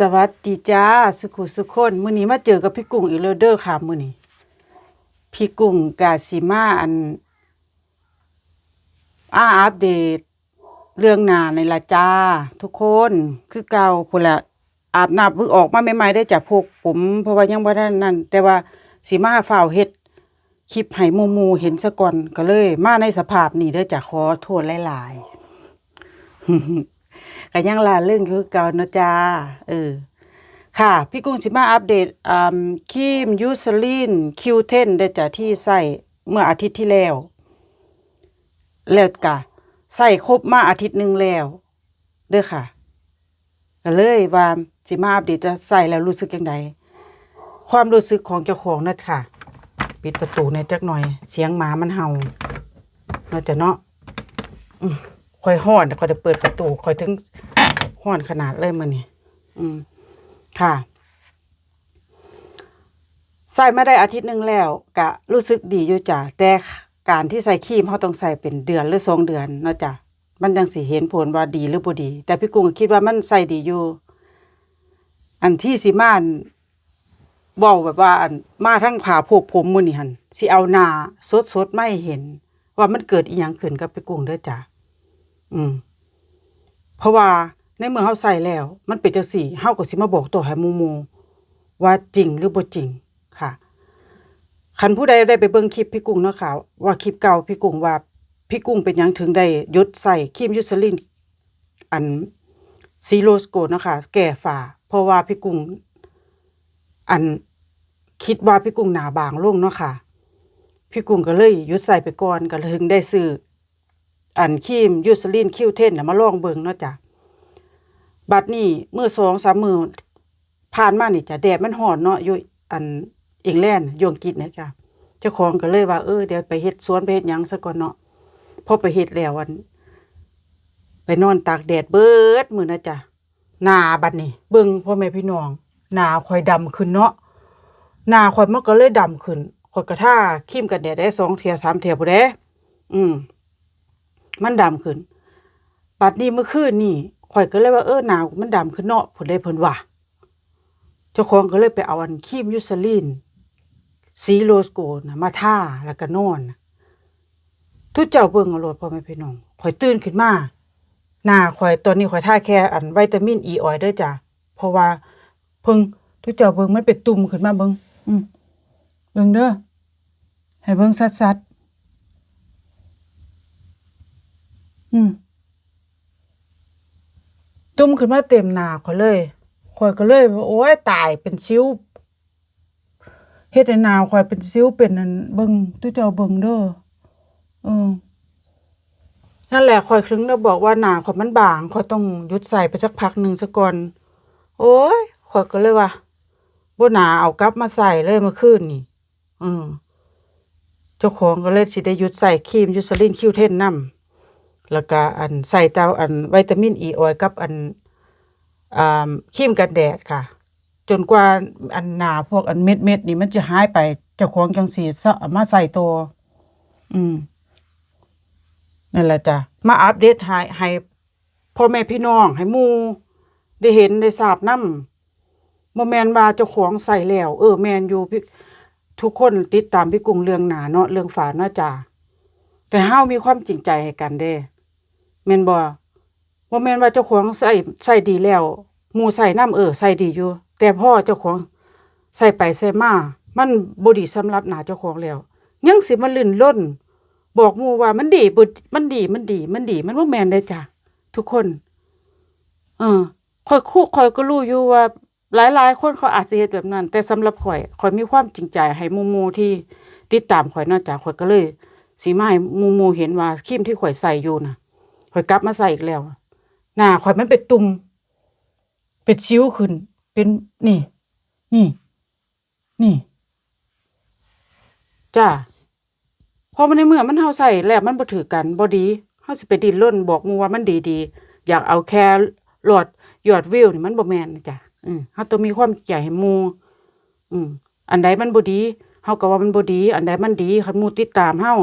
สวัสดีจ้าสุขุสุขคนมื้อนี้มาเจอกับพี่กุ้งอีกแล้วเด้อค่ะมื้อนี้พี่กุ้งกาสิมาอันอาอัปเดต เรื่องนาในละจ้า ทุกคนคือเก่าพุ่นละอาบน้ำเพิ่งออกมาใหม่ๆได้จากพวกผม เพราะว่ายังบ่ได้นั่นแต่ว่าสิมาฝ้าวเฮ็ดคลิปให้มู่ๆเห็นซะก่อนก็เลย มาในสภาพนี้เด้อจ้ะขอโทษหลายๆ ก็ยังลาเรื่องคือเก่านาะจ้าเออค่ะ พี่กุ้งสิมาอัปเดตอ่าครีมยูซลินคิวเทนได้จากที่ใส่เมื่ออาทิตย์ที่แล้ว แล้วก็ใส่ครบมาอาทิตย์หนึ่งแล้วเด้อค่ะก็เลยว่าสิมาอัปเดตจะใส่แล้วรู้สึกยังไงความรู้สึกของเจ้าของนะค่ะ ปิดประตูในจักหน่อย เสียงหมามันเห่าเนาจะเนาะอื ค่อยห้อนค่อยจะเปิดประตูค่อยถึงห้อนขนาดเลยมันนี่อืม ค่ะ ใส่มาได้อาทิตย์หนึ่งแล้วกะรู้สึกดีอยู่จ้ะแต่การที่ใส่ครีมเขาต้องใส่เป็นเดือนหรือสองเดือนเนาะจ้ะมันจังสิเห็นผลว่าดีหรือบ่ดี แต่พี่กุ้งคิดว่ามันใส่ดีอยู่ อันที่สิมาอันว้าแบบว่า อันมาทั้งผ่าโพกผมมือนี้หั่นสิเอาหนาสดๆไม่เห็น ว่ามันเกิดอีหยังขึ้นกับพี่กุ้งเด้อจ้ะ อืม เพราะว่าในเมื่อเฮาใส่แล้ว มันเป็นจังซี่เฮาก็สิมาบอกตัวให้หมู่ๆว่าจริงหรือบ่จริงค่ะคันผู้ใดได้ไปเบิ่งคลิปพี่กุ้งเนาะค่ะว่าคลิปเก่าพี่กุ้งว่าพี่กุ้งเป็นหยังถึงได้ยดใส่ครีมยูซลินอันซีโรสโกเนาะค่ะแก่ฝ้าเพราะว่าพี่กุ้งอันคิดว่าพี่กุ้งหนาบางลงเนาะค่ะ พี่กุ้งก็เลยยุดใส่ไปก่อนก็เลยถึงได้ซื้อ อันครีมยูซลินคิวเทนน่ะมาลองเบิงเนาะจ้ะบัดนี้เมื่อสองสามมือผ่านมานี่จ้ะแดดมันร้อนเนาะอยู่อันอิงแลนด์อยู่อังกฤษเนี่ยจ้ะเจ้าของก็เลยว่าเออเดี๋ยวไปเฮ็ดสวนไปเฮ็ดหยังซะก่อนเนาะพอไปเฮ็ดแล้วอัน ไปนอนตากแดดเบิดมือนะจ้ะหนาบัดนี้เบิ่งพ่อแม่พี่น้องหนาข่อยดำขึ้นเนาะหนาข่อยมันก็เลยดำขึ้นข่อยก็ท่าครีมกันแดดได้สองเที่ยสามเที่ยพุ่นเด้อืม มันดำขึ้นบัดนี้เมื่อคืนนี่ข่อยก็เลยว่าเออหนาวมันดำขึ้นเนาะเพิ่นเลยเพิ่นว่าเจ้าของก็เลยไปเอาอันครีมยูซาลินสีโรสโกนะมาทาแล้วก็นอนทุกเจ้าเบิ่งเอาโลดพ่อแม่พี่น้องข่อยตื่นขึ้นมาหน้าข่อยตอนนี้ข่อยทาแค่อันวิตามินอีออยเด้อจ้ะเพราะว่าเพิ่งทุกเจ้าเบิ่งมันเป็นตุ่มขึ้นมาเบิ่งอืมเบิ่งเด้อให้เบิ่งชัดๆ อืมตุ้มขึ้นมาเต็มหน้าข่อยเลยข่อยก็เลยว่าโอ้ยตายเป็นซิวเฮ็ดให้หน้าข่อยเป็นซิวเป็นอันเบิ่งตู้เจ้าเบิ่งเด้อเออนั่นแหละข่อยถึงได้บอกว่าหน้าข่อยมันบางข่อยต้องหยุดใส่ไปสักพักหนึ่งซะก่อน โอ้ยข่อยก็เลยว่าบ่น่าเอากลับมาใส่เลยเมื่อคืนนี่อือเจ้าของก็เลยสิได้หยุดใส่ครีมยูซาลินคิวเทนนำ แล้วก็อันใส่เตาอันวิตามินอีออยกับอันอ่าครีมกันแดดค่ะ จนกว่าอันหนาพวกอันเม็ดเม็ดๆนี่มันจะหายไปเจ้าของจังสีมาใส่ตัวอืมนั่นแหละจ้ะมาอัปเดตให้ให้พ่อแม่พี่น้องให้มูได้เห็นได้ทราบนำบ่แมนว่าเจ้าของใส่แล้ว เออแมนอยู่พี่ทุกคนติดตามพี่กุ้งเรื่องหนาเนาะเรื่องฝาเนาะจ้ะแต่เฮามีความจริงใจให้กันเด้ แม่นบ่บ่แม่นว่าเจ้าของใส่ใส่ดีแล้วหมู่ใส่น้ำเออใส่ดีอยู่ แต่พ่อเจ้าของใส่ไปใส่มา มันบ่ดีสำหรับหน้าเจ้าของแล้ว ยังสิมาลื่นล้น บอกหมู่ว่ามันดีบ่มันดีมันดี มันดีมันบ่แม่นเด้จ้ะทุกคน เออข่อยคู่ข่อยก็รู้อยู่ว่า หลายๆ คนเขาอาจสิเฮ็ดแบบนั้น แต่สำหรับข่อยข่อยมีความจริงใจให้หมู่ๆที่ติดตามข่อยนาะจ้ะข่อยก็เลยสีมาให้หมูหมูเห็นว่าครีมที่ข่อยใส่อยู่น่ะ ข่อยกลับมาใส่อีกแล้ว หน้าข่อยมันเป็นตุ่มเป็นสิวขึ้น เป็นนี่ นี่ นี่จ้าพอมันในเมื่อมันเฮาใส่แล้วมันบ่ถือกันบ่ดีเฮาสิไปดิ้นรนบอกมูว่ามันดีๆอยากเอาแค่หลอดยอดวิวนี่มันบ่แม่นจ้ะอืมเฮาต้องมีความใจให้หมูอืมอันใดมันบ่ดีเฮาก็ว่ามันบ่ดี อันใดมันดีคันมูติดตามเฮา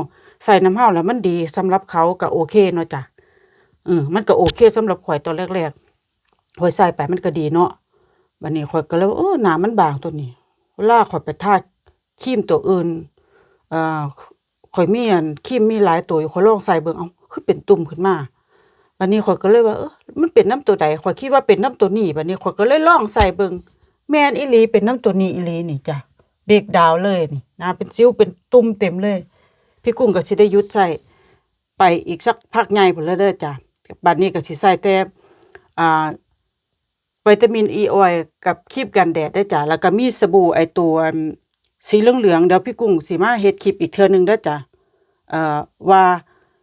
ใส่น้ำเฮาแล้วมันดีสำหรับเขาก็โอเคเนาะจ้ะ เออมันก็โอเคสำหรับข่อยตอนแรกๆข่อยใส่ไปมันก็ดีเนาะบัดนี้ข่อยก็เลยว่าเออหนามันบางตัวนี้เวลาข่อยไปทาครีมตัวอื่นอ่าข่อยมีอันครีมมีหลายตัวอยู่ข่อยลองใส่เบิ่งเอาคือเป็นตุ่มขึ้นมาบัดนี้ข่อยก็เลยว่าเออมันเป็นน้ำตัวใดข่อยคิดว่าเป็นน้ำตัวนี้บัดนี้ข่อยก็เลยลองใส่เบิ่งแม่นอีหลีเป็นน้ำตัวนี้อีหลีนี่จ้ะเบรกดาวเลยนี่หน้าเป็นสิวเป็นตุ่มเต็มเลย พี่กุ้งก็สิได้ยุดใส่ไปอีกสักพักใหญ่พุ่นแล้วเด้อจ้ะ บัดนี้ก็สิใส่แต่อ่าวิตามินอีออยกับครีมกันแดดได้จ้ะแล้วก็มีสบู่ไอตัวสีเหลืองๆเดี๋ยวพี่กุ้งสิมาเฮ็ดคลิปอีกเทื่อหนึงเด้จ้ะเอ่อว่า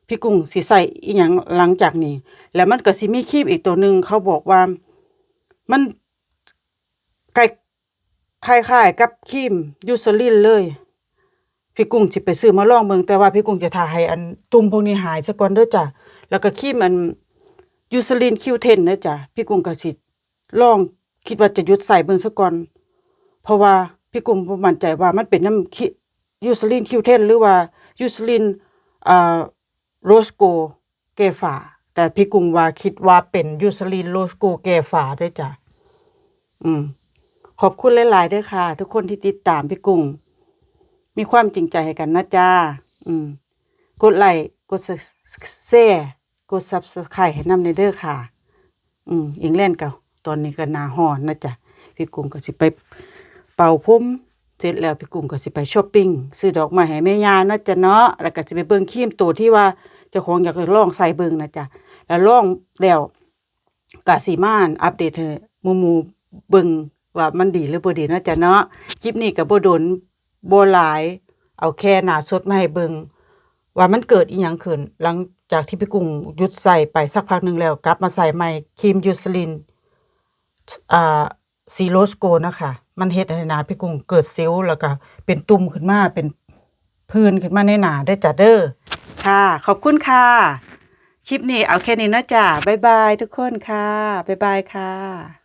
พี่กุ้งสิใส่อีหยังหลังจากนี้ แล้วมันก็สิมีครีมอีกตัวหนึงเขาบอกว่ามันใกล้คล้ายๆกับครีมยูซลินเลย พี่กุ้งสิไปซื้อมาลองเบิ่งแต่ว่าพี่กุ้งจะทาให้อันตุ่มพวกนี้หายซะก่อนเด้อจ้ะ แล้วก็ครีมอันยูซลินคิวเทนเด้อจ้ะพี่กุ้งก็สิลองคิดว่าจะหยุดใส่เบิ่งซะก่อน เพราะว่าพี่กุ้งบ่มั่นใจว่ามันเป็นน้ำคิยูซลินคิวเทนหรือว่ายูซลินอ่าโรสโกเกฝาแต่พี่กุ้งว่าคิดว่าเป็นยูซลินโรสโกเกฝาเด้จ้ะอืมขอบคุณหลายๆเด้อค่ะ ทุกคนที่ติดตามพี่กุ้งมีความจริงใจให้กันนะจ้า อืม กดไลค์ กดแชร์ กด Subscribe ให้นำในเด้อค่ะ อืมอิงแลนด์ก็ตอนนี้ก็หนาร้อนนะจ๊ะพี่กุ้งก็สิไปเป่าผมเสร็จแล้วพี่กุ้งก็สิไปช้อปปิ้งซื้อดอกไม้ให้แม่ยานะจ๊ะเนาะแล้วก็สิไปเบิ่งครีมตัวที่ว่าเจ้าของอยากจะลองใส่เบิ่งนะจ๊ะแล้วลองแล้วก็สิมานอัปเดตให้หมู่ๆเบิ่งว่ามันดีหรือบ่ดีนะจ๊ะเนาะคลิปนี้ก็บ่โดนบ่หลาย เอาแค่หน้าสดมาให้เบิ่งว่ามันเกิดอีหยังขึ้นหลัง จากที่พี่กุ้งหยุดใส่ไปสักพักหนึ่งแล้ว กลับมาใส่ใหม่ครีมยูสลินอ่าซีโรสโกนะคะมันเฮ็ดให้หนาพี่กุ้งเกิดซิวแล้วก็เป็นตุ่มขึ้นมาเป็นพื้นขึ้นมาในหนาได้จ้ะเด้อค่ะ ขอบคุณค่ะ คลิปนี้เอาแค่นี้นะจ้ะบ๊ายบายทุกคนค่ะ บ๊ายบายค่ะ